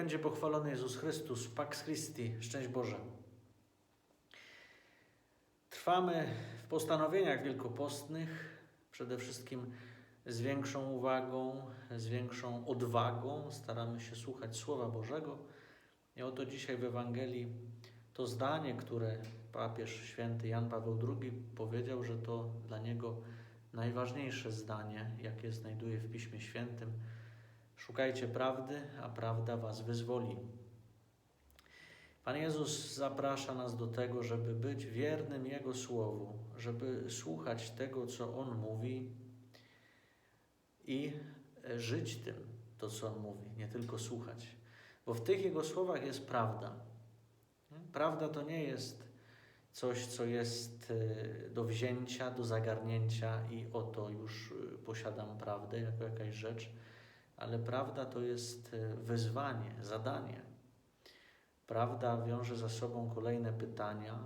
będzie pochwalony Jezus Chrystus, Pax Christi, szczęść Boże. Trwamy w postanowieniach wielkopostnych, przede wszystkim z większą uwagą, z większą odwagą staramy się słuchać Słowa Bożego. I oto dzisiaj w Ewangelii to zdanie, które papież święty Jan Paweł II powiedział, że to dla niego najważniejsze zdanie, jakie znajduje w Piśmie Świętym. Szukajcie prawdy, a prawda was wyzwoli. Pan Jezus zaprasza nas do tego, żeby być wiernym Jego Słowu, żeby słuchać tego, co On mówi i żyć tym, to co On mówi, nie tylko słuchać. Bo w tych Jego słowach jest prawda. Prawda to nie jest coś, co jest e, do wzięcia, do zagarnięcia i oto już e, posiadam prawdę jako jakaś rzecz, ale prawda to jest e, wyzwanie, zadanie. Prawda wiąże za sobą kolejne pytania,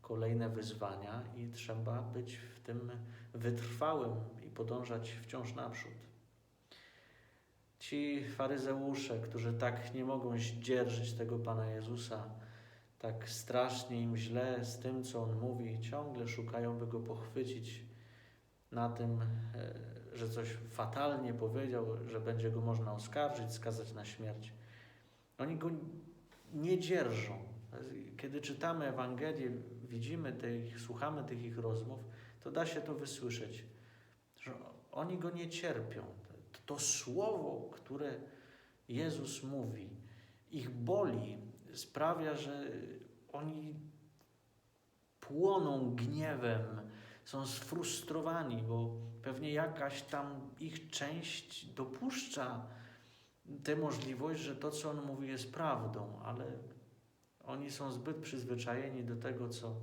kolejne wyzwania i trzeba być w tym wytrwałym i podążać wciąż naprzód. Ci faryzeusze, którzy tak nie mogą zdzierżyć tego Pana Jezusa, tak strasznie im źle z tym, co On mówi, ciągle szukają, by Go pochwycić na tym, e, że coś fatalnie powiedział, że będzie Go można oskarżyć, skazać na śmierć. Oni Go nie dzierżą. Kiedy czytamy Ewangelię, widzimy tych, słuchamy tych ich rozmów, to da się to wysłyszeć, że oni Go nie cierpią. To słowo, które Jezus mówi, ich boli, sprawia, że oni płoną gniewem, są sfrustrowani, bo pewnie jakaś tam ich część dopuszcza tę możliwość, że to, co on mówi, jest prawdą, ale oni są zbyt przyzwyczajeni do tego, co,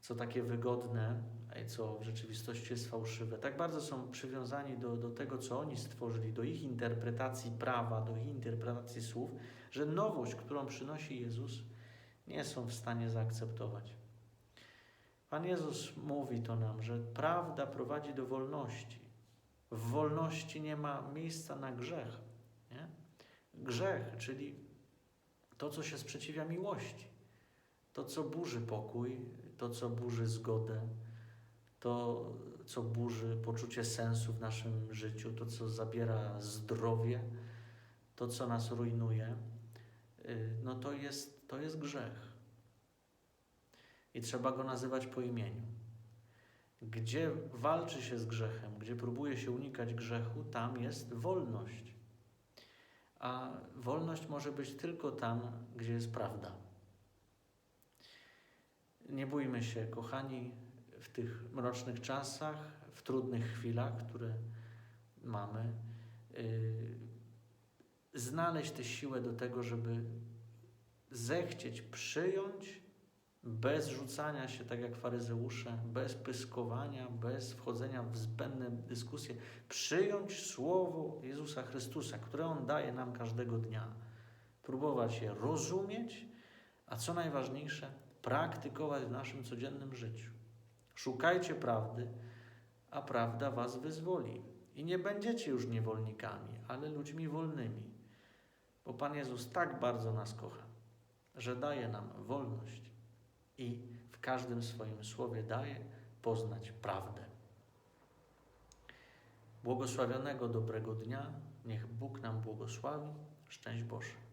co takie wygodne, co w rzeczywistości jest fałszywe. Tak bardzo są przywiązani do, do tego, co oni stworzyli, do ich interpretacji prawa, do ich interpretacji słów, że nowość, którą przynosi Jezus, nie są w stanie zaakceptować. Pan Jezus mówi to nam, że prawda prowadzi do wolności. W wolności nie ma miejsca na grzech. Nie? Grzech, czyli to, co się sprzeciwia miłości, to, co burzy pokój, to, co burzy zgodę, to, co burzy poczucie sensu w naszym życiu, to, co zabiera zdrowie, to, co nas rujnuje, y, no to jest, to jest grzech. I trzeba go nazywać po imieniu. Gdzie walczy się z grzechem, gdzie próbuje się unikać grzechu, tam jest wolność. A wolność może być tylko tam, gdzie jest prawda. Nie bójmy się, kochani, w tych mrocznych czasach, w trudnych chwilach, które mamy, yy, znaleźć tę siłę do tego, żeby zechcieć przyjąć bez rzucania się, tak jak faryzeusze, bez pyskowania, bez wchodzenia w zbędne dyskusje, przyjąć słowo Jezusa Chrystusa, które On daje nam każdego dnia, próbować je rozumieć, a co najważniejsze, praktykować w naszym codziennym życiu. Szukajcie prawdy, a prawda was wyzwoli. I nie będziecie już niewolnikami, ale ludźmi wolnymi, bo Pan Jezus tak bardzo nas kocha, że daje nam wolność i w każdym swoim słowie daje poznać prawdę. Błogosławionego dobrego dnia, niech Bóg nam błogosławi. Szczęść Boże.